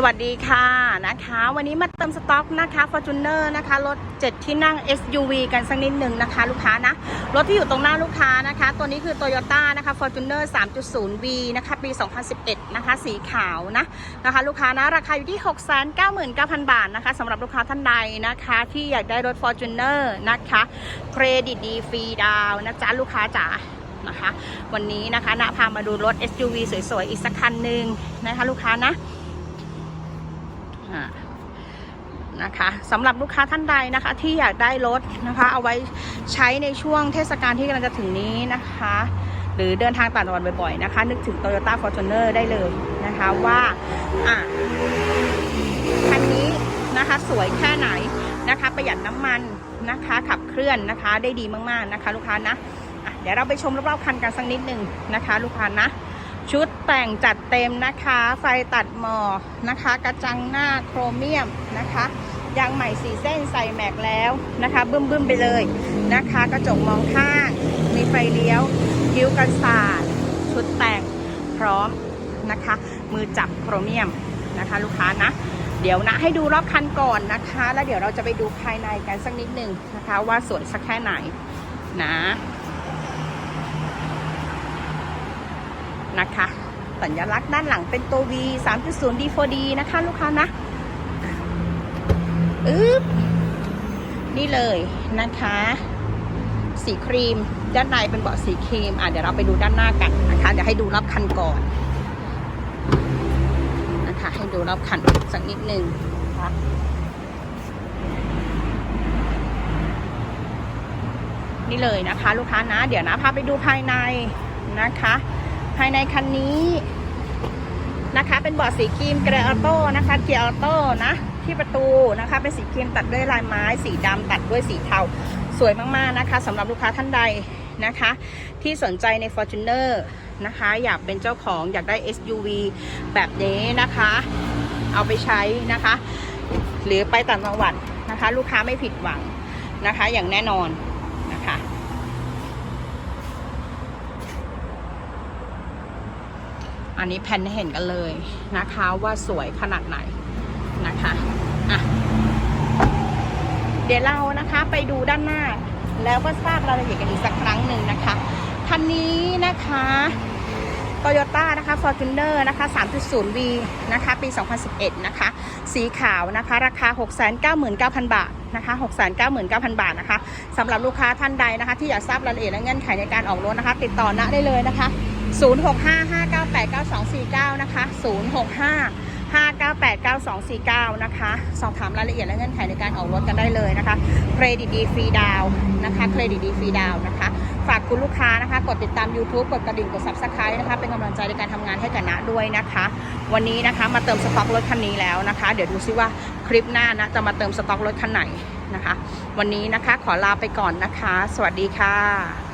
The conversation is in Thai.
สวัสดีค่ะนะคะ วันนี้มาเติมสต็อกนะคะ Fortuner นะคะ รถ 7 ที่นั่ง SUV กันสักนิดหนึ่งนะคะ ลูกค้านะ รถที่อยู่ตรงหน้าลูกค้านะคะ ตัวนี้คือ Toyota นะคะ Fortuner 3.0V นะคะ ปี 2011 นะคะ สีขาวนะนะคะ ลูกค้านะ ราคาอยู่ที่ 699,000 บาทนะคะสำหรับลูกค้าท่านใดนะคะ ที่อยากได้รถ Fortuner นะคะเครดิตดีฟรีดาวน์นะจ๊ะลูกค้าจ๋านะคะ วันนี้นะคะนะพามาดูรถ SUV สวยๆ อีกสักคันหนึ่งนะคะ ลูกค้านะ นะคะสำหรับลูกค้าท่านใดนะคะ ที่อยากได้รถนะคะ เอาไว้ใช้ในช่วงเทศกาลที่กำลังจะถึงนี้นะคะ หรือเดินทางต่างจังหวัดบ่อยๆนะคะ นึกถึง Toyota Fortuner ได้เลยนะคะว่าอะคันนี้นะคะสวยแค่ไหนนะคะ ประหยัดน้ำมันนะคะ ขับเคลื่อนนะคะได้ดีมากๆนะคะ ลูกค้านะะเดี๋ยวเราไปชมรอบๆคันกันสักนิดหนึ่งนะคะ ลูกค้านะ ชุดแต่งจัดเต็มนะคะ ไฟตัดหมอกนะคะ กระจังหน้าโครเมียมนะคะยางใหม่สีเส้นใส่แม็กแล้วนะคะบึ้มบึ้มๆไปเลยนะคะ กระจกมองข้าง มีไฟเลี้ยวคิ้วกันศาสตร์ชุดแต่งพร้อมนะคะ มือจับโครเมียมนะคะ ลูกค้านะ เดี๋ยวนะให้ดูรอบคันก่อนนะคะ แล้วเดี๋ยวเราจะไปดูภายในกันสักนิดหนึ่งนะคะ ว่าสวยสักแค่ไหนนะ นะคะ สัญลักษณ์ด้านหลังเป็นตัว V 3.0 D4D นะคะลูกค้านะอึ๊บนี่เลยนะคะ สีครีม ด้านในเป็นเบาะสีครีม อะเดี๋ยวเราไปดูด้านหน้ากันนะคะ เดี๋ยวให้ดูรอบคันก่อนนะคะ ให้ดูรอบคันสักนิดนึงนะคะนี่เลยนะคะ ลูกค้านะ เดี๋ยวนะพาไปดูภายในนะคะ ภายในคันนี้นะคะ เป็นเบาะสีครีมเกรย์ออโต้นะคะ เกียร์ออโต้นะที่ประตูนะคะ เป็นสีครีมตัดด้วยลายไม้ สีดำตัดด้วยสีเทาสวยมากๆนะคะสำหรับลูกค้าท่านใดนะคะ ที่สนใจใน Fortuner นะคะ อยากเป็นเจ้าของอยากได้ SUV แบบนี้นะคะ เอาไปใช้นะคะ หรือไปต่างจังหวัดนะคะ ลูกค้าไม่ผิดหวังนะคะ อย่างแน่นอนนะคะ อันนี้แผ่นเห็นกันเลยนะคะว่าสวยขนาดไหนนะคะอะเดี๋ยวเรานะคะไปดูด้านหน้า แล้วก็ทราบรายละเอียดกันอีกสักครั้งหนึ่งนะคะคันนี้นะคะ Toyota นะคะ Fortuner นะคะ 3.0V นะคะ ปี 2011 นะคะ สีขาวนะคะ ราคา 699,000 บาทนะคะ 699,000 บาทนะคะสำหรับลูกค้าท่านใดนะคะ ที่อยากทราบรายละเอียดและเงื่อนไขในการออกรถนะคะ ติดต่อณได้เลยนะคะ 0655989249 นะคะ 065 5989249 นะคะ สอบถามรายละเอียดและเงื่อนไขในการออกรถกันได้เลยนะคะ เครดิตดีฟรีดาวนะคะ เครดิตดีฟรีดาวน์นะคะ ฝากคุณลูกค้านะคะ กดติดตาม YouTube กดกระดิ่ง กด Subscribe นะคะ เป็นกำลังใจในการทำงานให้กับณด้วยนะคะ วันนี้นะคะมาเติมสต็อกรถคันนี้แล้วนะคะ เดี๋ยวดูซิว่าคลิปหน้านะจะมาเติมสต็อกรถคันไหนนะคะ วันนี้นะคะขอลาไปก่อนนะคะ สวัสดีค่ะ